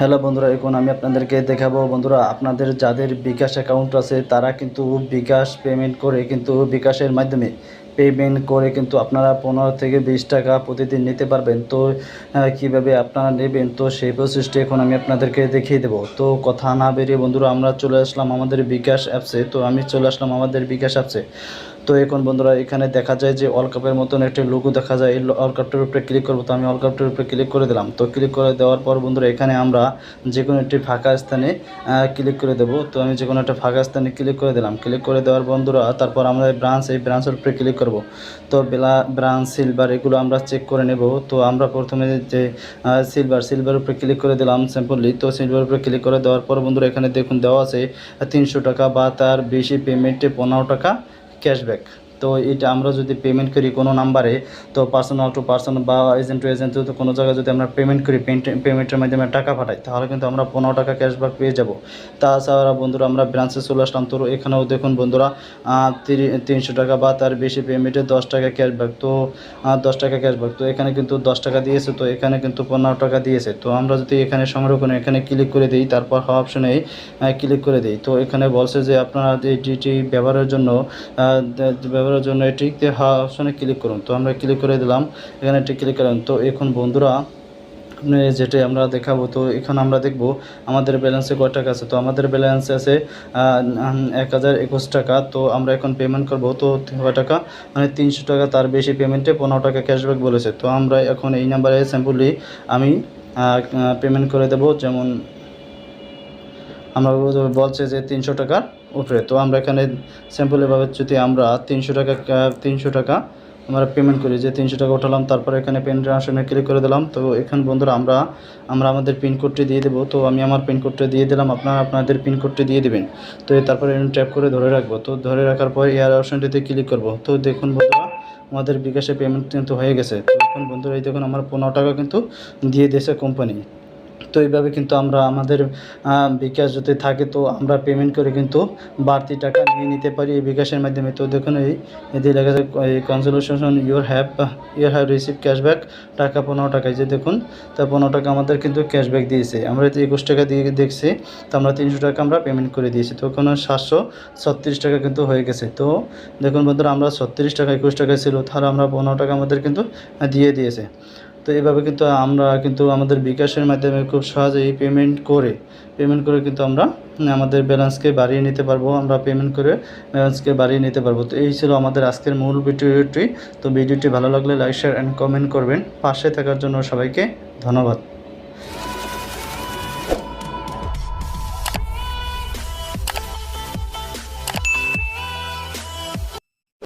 Hello বন্ধুরা, এখন আমি আপনাদেরকে দেখাবো বন্ধুরা, আপনাদের যাদের বিকাশ অ্যাকাউন্ট আছে, তারা কিন্তু বিকাশ পেমেন্ট করে কিন্তু বিকাশের মাধ্যমে পেমেন্ট করে কিন্তু আপনারা পনেরো থেকে বিশ টাকা প্রতিদিন নিতে পারবেন। তো কীভাবে আপনারা নেবেন? তো সেই প্রসেসটি এখন আমি আপনাদেরকে দেখিয়ে দেবো। তো কথা না বেরিয়ে বন্ধুরা, আমরা চলে আসলাম আমাদের বিকাশ অ্যাপসে তো আমি চলে আসলাম আমাদের বিকাশ অ্যাপসে তো এখন বন্ধুরা, এখানে দেখা যায় যে অল কাপের মতন একটা লোগো দেখা যায়। এই অল কাপটার উপরে ক্লিক করব তো আমি অল কাপটার উপরে ক্লিক করে দিলাম। তো ক্লিক করে দেওয়ার পর বন্ধুরা, এখানে আমরা যে কোনো একটি ফাঁকা স্থানে ক্লিক করে দেবো। তো আমি যে কোনো একটা ফাঁকা স্থানে ক্লিক করে দিলাম। ক্লিক করে দেওয়ার বন্ধুরা, তারপর আমরা ব্রাঞ্চ এই ব্রাঞ্চের উপরে ক্লিক করব। তো বেলা ব্রাঞ্চ সিলভার এগুলো আমরা চেক করে নেব। তো আমরা প্রথমে যে সিলভার সিলভার উপরে ক্লিক করে দিলাম সিম্পলি তো সিলভার উপরে ক্লিক করে দেওয়ার পর বন্ধুরা, এখানে দেখুন দেওয়া আছে তিনশো টাকা বা তার বেশি পেমেন্টে পনেরো টাকা। ক্যাশব্যাক তো এটা আমরা যদি পেমেন্ট করি কোনো নাম্বারে তো পার্সোনাল টু পার্সোনাল বা এজেন্ট টু এজেন্ট তো কোনো জায়গায় যদি আমরা পেমেন্ট করি পেমেন্টের মাধ্যমে টাকা পাঠাই, তাহলে কিন্তু আমরা পনেরো টাকা ক্যাশব্যাক পেয়ে যাব। তাছাড়া বন্ধুরা, আমরা ব্রাঞ্চে চলে আসলাম। তো এখানেও দেখুন বন্ধুরা তিনশো টাকা বা তার বেশি পেমেন্টে দশ টাকা ক্যাশব্যাক তো দশ টাকা ক্যাশব্যাক তো এখানে কিন্তু দশ টাকা দিয়েছে, তো এখানে কিন্তু পনেরো টাকা দিয়েছে। তো আমরা যদি এখানে করে, এখানে ক্লিক করে দিই, তারপর হাওয়া অপশনে ক্লিক করে দিই। তো এখানে বলছে যে আপনারা এটি ব্যবহারের জন্য ব্যবহারের জন্য এটিতে হাওয়া অপশনে ক্লিক করুন। তো আমরা ক্লিক করে দিলাম, এখানে এটি ক্লিক করলাম তো এখন বন্ধুরা যেটা আমরা দেখাবো, তো এখন আমরা দেখব আমাদের ব্যালেন্সে কয় টাকা আছে। তো আমাদের ব্যালেন্সে আছে এক হাজার একুশ টাকা। তো আমরা এখন পেমেন্ট করব, তো কয় টাকা। মানে তিনশো টাকা, তার বেশি পেমেন্টে পনেরো টাকা ক্যাশব্যাক বলেছে। তো আমরা এখন এই নাম্বারে সিম্পলি আমি পেমেন্ট করে দেব। যেমন, আমরা বলছে যে তিনশো টাকার উপরে তো আমরা এখানে সিম্পলিভাবে যদি আমরা তিনশো টাকা তিনশো টাকা আমরা পেমেন্ট করি, যে তিনশো টাকা উঠালাম, তারপরে এখানে পেন ট্রান্সফারে ক্লিক করে দিলাম, তো এখানে বন্ধুরা আমরা আমরা আমাদের পিনকোডটি দিয়ে দেবো। তো আমি আমার পিনকোডটা দিয়ে দিলাম, আপনারা আপনাদের পিনকোডটি দিয়ে দেবেন। তো তারপরে ট্যাপ করে ধরে রাখব। তো ধরে রাখার পর এয়ার অপশনটিতে ক্লিক করব। তো দেখুন বন্ধুরা, আমাদের বিকাশে পেমেন্ট কিন্তু হয়ে গেছে। তো এখন বন্ধুরা এই দেখুন, আমার পনেরো টাকা কিন্তু দিয়ে দিয়েছে কোম্পানি তো এইভাবে কিন্তু আমরা আমাদের বিকাশ যদি থাকে তো আমরা পেমেন্ট করে কিন্তু বাড়তি টাকা নিয়ে নিতে পারি এই বিকাশের মাধ্যমে। তো দেখুন এই এতে লেখা এই consolation your have your have receive cashback টাকা পনেরো টাকা যে দেখুন, তা পনেরো টাকা আমাদের কিন্তু ক্যাশব্যাক দিয়েছে। আমরা একুশ টাকা দিয়ে দেখছি, তো আমরা তিনশো টাকা আমরা পেমেন্ট করে দিয়েছি। তো ওখানে সাতশো ছত্রিশ টাকা কিন্তু হয়ে গেছে। তো দেখুন বন্ধুরা, আমরা ছত্রিশ টাকা, একুশ টাকা ছিল, তাহলে আমরা পনেরো টাকা আমাদের কিন্তু দিয়ে দিয়েছে। তো এইভাবে কিন্তু আমরা কিন্তু আমাদের বিকাশের মাধ্যমে খুব সহজেই পেমেন্ট করে পেমেন্ট করে কিন্তু আমরা আমাদের ব্যালেন্সকে বাড়িয়ে নিতে পারব, আমরা পেমেন্ট করে ব্যালেন্সকে বাড়িয়ে নিতে পারব। তো এই ছিল আমাদের আজকের মূল ভিডিওটি। তো ভিডিওটি ভালো লাগলে লাইক শেয়ার অ্যান্ড কমেন্ট করবেন। পাশে থাকার জন্য সবাইকে ধন্যবাদ।